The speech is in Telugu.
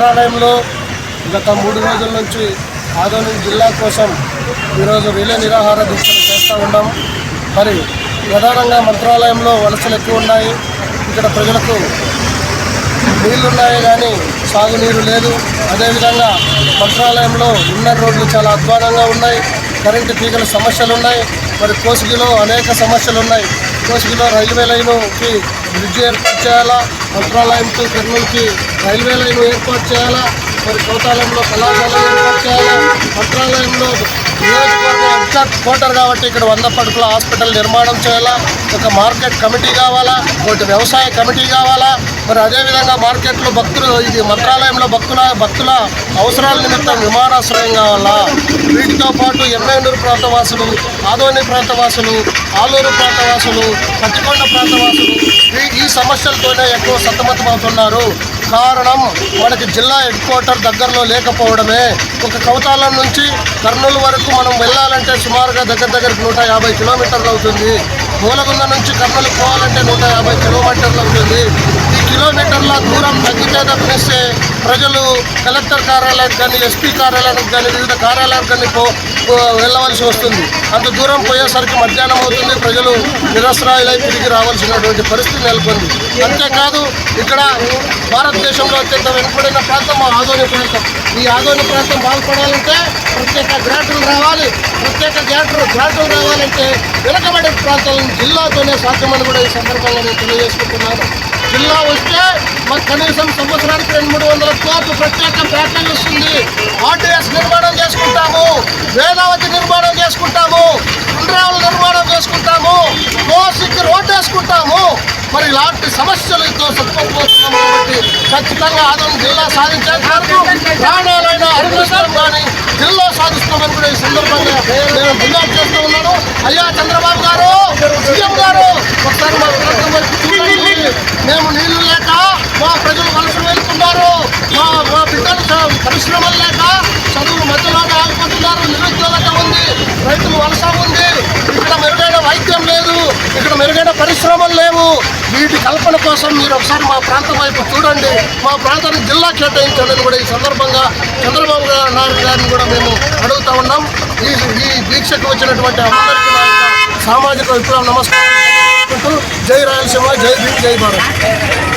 మంత్రాలయంలో గత మూడు రోజుల నుంచి ఆదోని జిల్లా కోసం ఈరోజు రిలే నిరాహార దీక్షలు చేస్తూ ఉన్నాం. మరి ప్రధానంగా మంత్రాలయంలో వలసలు ఎక్కువ ఉన్నాయి. ఇక్కడ ప్రజలకు నీళ్ళున్నాయి కానీ సాగునీరు లేదు. అదేవిధంగా మంత్రాలయంలో ఉన్న రోడ్లు చాలా అధ్వానంగా ఉన్నాయి. కరెంటు తీగల సమస్యలు ఉన్నాయి. మరి కోసిగిలో అనేక సమస్యలు ఉన్నాయి. కోసిగిలో రైల్వే లైనుకి బ్రిడ్జ్ ఏర్పాటు చేయాలా? మంత్రాలయంతో కర్నూలుకి రైల్వే లైన్ ఏర్పాటు చేయాలా? మరి కోటాలయంలో కళాశాల ఏర్పాటు చేయాలా? మంత్రాలయంలో నియోజకవర్గ ఇన్ఛార్జ్ కోటర్ కాబట్టి ఇక్కడ వంద పడుకుల హాస్పిటల్ నిర్మాణం చేయాలా? ఒక మార్కెట్ కమిటీ కావాలా? ఒకటి వ్యవసాయ కమిటీ కావాలా? మరి అదేవిధంగా మార్కెట్లో భక్తులు ఇది మంత్రాలయంలో భక్తుల భక్తుల అవసరాల నిమిత్తం విమానాశ్రయం కావాలా? వీటితో పాటు ఎమ్మెనూరు ప్రాంతవాసులు ఆదోని ప్రాంతవాసులు ఆలూరు ప్రాంతవాసులు పచ్చికొండ ప్రాంతవాసులు ఈ- ఈ సమస్యలతోనే ఎక్కువ సతమతమవుతున్నారు. కారణం మనకి జిల్లా హెడ్ క్వార్టర్ దగ్గరలో లేకపోవడమే. ఒక కవతాలం నుంచి కర్నూలు వరకు మనం వెళ్ళాలంటే సుమారుగా దగ్గర దగ్గరకు నూట యాభై కిలోమీటర్లు అవుతుంది. మూలగుంద నుంచి కర్నూలు పోవాలంటే నూట యాభై కిలోమీటర్లు అవుతుంది. ఈ కిలోమీటర్ల దూరం తగ్గితే తప్పిస్తే ప్రజలు కలెక్టర్ కార్యాలయానికి కానీ ఎస్పీ కార్యాలయానికి కానీ వివిధ కార్యాలయాలకు కానీ వెళ్ళవలసి వస్తుంది. అంత దూరం పోయేసరికి మధ్యాహ్నం అవుతుంది. ప్రజలు నిరసరాయులై తిరిగి రావాల్సినటువంటి పరిస్థితి నెలకొంది. అంతేకాదు ఇక్కడ భారతదేశంలో అత్యంత వెనుకబడిన ప్రాంతం మా ఆదోని ప్రాంతం. ఈ ఆదోని ప్రాంతం బాగుపడాలంటే ప్రత్యేక గ్రాంట్లు రావాలి. ప్రత్యేక గ్రాంట్లు గ్రాంట్లు రావాలంటే వెనుకబడిన ప్రాంతాలను జిల్లాతోనే సాధ్యమని కూడా ఈ సందర్భంగా నేను తెలియజేసుకుంటున్నాను. జిల్లా వస్తే మాకు కనీసం సంవత్సరానికి రెండు మూడు వందల కోట్లు ప్రత్యేక ప్యాకేజ్ వస్తుంది ఆర్టీఎస్ నిర్మాణం చేసుకుంటాము. వేదావతి నిర్మాణం చేసుకుంటాము ఉండ్రావుల నిర్మాణం చేసుకుంటాము కోసికి రోడ్డు వేసుకుంటాము మరి ఇలాంటి సమస్యలతో సత్తుపోతున్నాం కాబట్టి ఖచ్చితంగా ఆదరణ జిల్లా సాధించేంత వరకు ప్రాణాలైన అరుణిస్తాం కానీ జిల్లా సాధిస్తామని కూడా ఈ సందర్భంగా నేను డిమాండ్ చేస్తూ ఉన్నాను. అయ్యా చంద్రబాబు గారు సీఎం గారు ఒకసారి మా ప్రాంతం వైపు చూడండి. మేము నీళ్ళు లేక మా ప్రజలు వలస వెళ్తున్నారు మా మా బిడ్డలు పరిశ్రమలు లేక ఇక్కడ మెరుగైన పరిశ్రమలు లేవు. వీటి కల్పన కోసం మీరు ఒకసారి మా ప్రాంతం వైపు చూడండి. మా ప్రాంతానికి జిల్లా కేటాయించండి కూడా ఈ సందర్భంగా చంద్రబాబు గారు నాయుడు గారిని కూడా మేము అడుగుతా ఉన్నాం. ఈ ఈ దీక్షకు వచ్చినటువంటి అందరికీ సామాజిక విప్లవం నమస్కారం. జై రాయలసీమ జై భీమ్ జై భారత్.